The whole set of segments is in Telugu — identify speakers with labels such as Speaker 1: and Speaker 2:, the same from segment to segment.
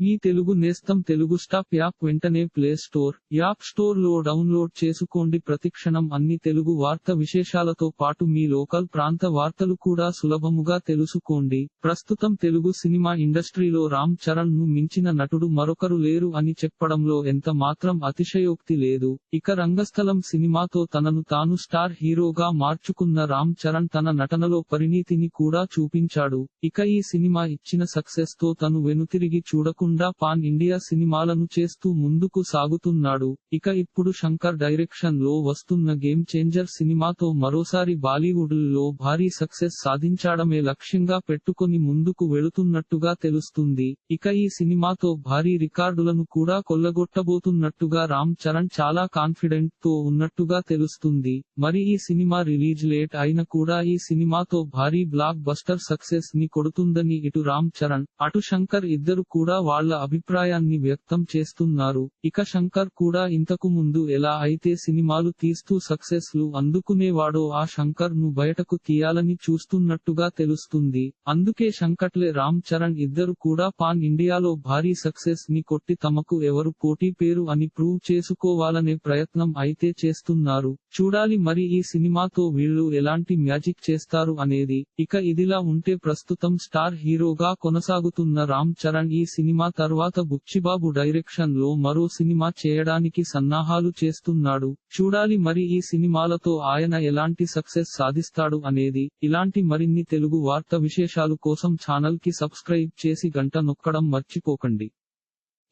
Speaker 1: మీ తెలుగు నేస్తం తెలుగు స్టాప్ యాప్ వెంటనే ప్లే స్టోర్ యాప్ స్టోర్లో డౌన్లోడ్ చేసుకోండి. ప్రతిక్షణం అన్ని తెలుగు వార్త విశేషాలతో పాటు మీ లోకల్ ప్రాంత వార్తలు కూడా సులభముగా తెలుసుకోండి. ప్రస్తుతం తెలుగు సినిమా ఇండస్ట్రీలో రామ్ చరణ్ను మించిన నటుడు మరొకరు లేరు అని చెప్పడంలో ఎంత మాత్రం అతిశయోక్తి లేదు. ఇక రంగస్థలం సినిమాతో తనను తాను స్టార్ హీరోగా మార్చుకున్న రామ్ చరణ్ తన నటనలో పరిణీతిని కూడా చూపించాడు. ఇక ఈ సినిమా ఇచ్చిన సక్సెస్తో తను వెనుతిరిగి చూడకుండా పాన్ ఇండియా సినిమాలను చేస్తూ ముందుకు సాగుతున్నాడు. ఇక ఇప్పుడు శంకర్ డైరెక్షన్లో వస్తున్న గేమ్ చేంజర్ సినిమాతో మరోసారి బాలీవుడ్లో భారీ సక్సెస్ సాధించడమే లక్ష్యంగా పెట్టుకొని ముందుకు వెళుతున్నట్టుగా తెలుస్తుంది. ఇక ఈ సినిమాతో భారీ రికార్డులను కూడా కొల్లగొట్టబోతున్నట్టుగా రామ్ చరణ్ చాలా కాన్ఫిడెంట్తో ఉన్నట్టుగా తెలుస్తుంది. మరి ఈ సినిమా రిలీజ్ లేట్ అయిన కూడా ఈ సినిమాతో భారీ బ్లాక్ బస్టర్ సక్సెస్ని కొడుతుందని ఇటు రామ్ చరణ్ అటు శంకర్ ఇద్దరు కూడా వాళ్ళ అభిప్రాయాన్ని వ్యక్తం చేస్తున్నారు. ఇక శంకర్ కూడా ఇంతకు ముందు ఎలా అయితే సినిమాలు తీస్తూ సక్సెస్లు అందుకునేవాడో ఆ శంకర్ను బయటకు తీయాలని చూస్తున్నట్టుగా తెలుస్తుంది. అందుకే శంకట్లే రామ్ చరణ్ ఇద్దరు కూడా పాన్ ఇండియాలో భారీ సక్సెస్ని కొట్టి తమకు ఎవరు పోటీ పేరు అని ప్రూవ్ చేసుకోవాలనే ప్రయత్నం అయితే చేస్తున్నారు. చూడాలి మరి ఈ సినిమాతో వీళ్ళు ఎలాంటి మ్యాజిక్ చేస్తారు అనేది. ఇక ఇదిలా ఉంటే ప్రస్తుతం స్టార్ హీరోగా కొనసాగుతున్న రామ్ చరణ్ ఈ సినిమా తర్వాత బుచ్చిబాబు డైరెక్షన్లో మరో సినిమా చేయడానికి సన్నాహాలు చేస్తున్నాడు. చూడాలి మరి ఈ సినిమాలతో ఆయన ఎలాంటి సక్సెస్ సాధిస్తాడు అనేది. ఇలాంటి మరిన్ని తెలుగు వార్త విశేషాలు కోసం ఛానల్కి సబ్స్క్రైబ్ చేసి గంట నొక్కడం మర్చిపోకండి.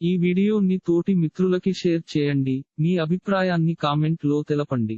Speaker 1: ఈ వీడియోని తోటి మిత్రులకి షేర్ చేయండి. మీ అభిప్రాయాన్ని కామెంట్లో తెలపండి.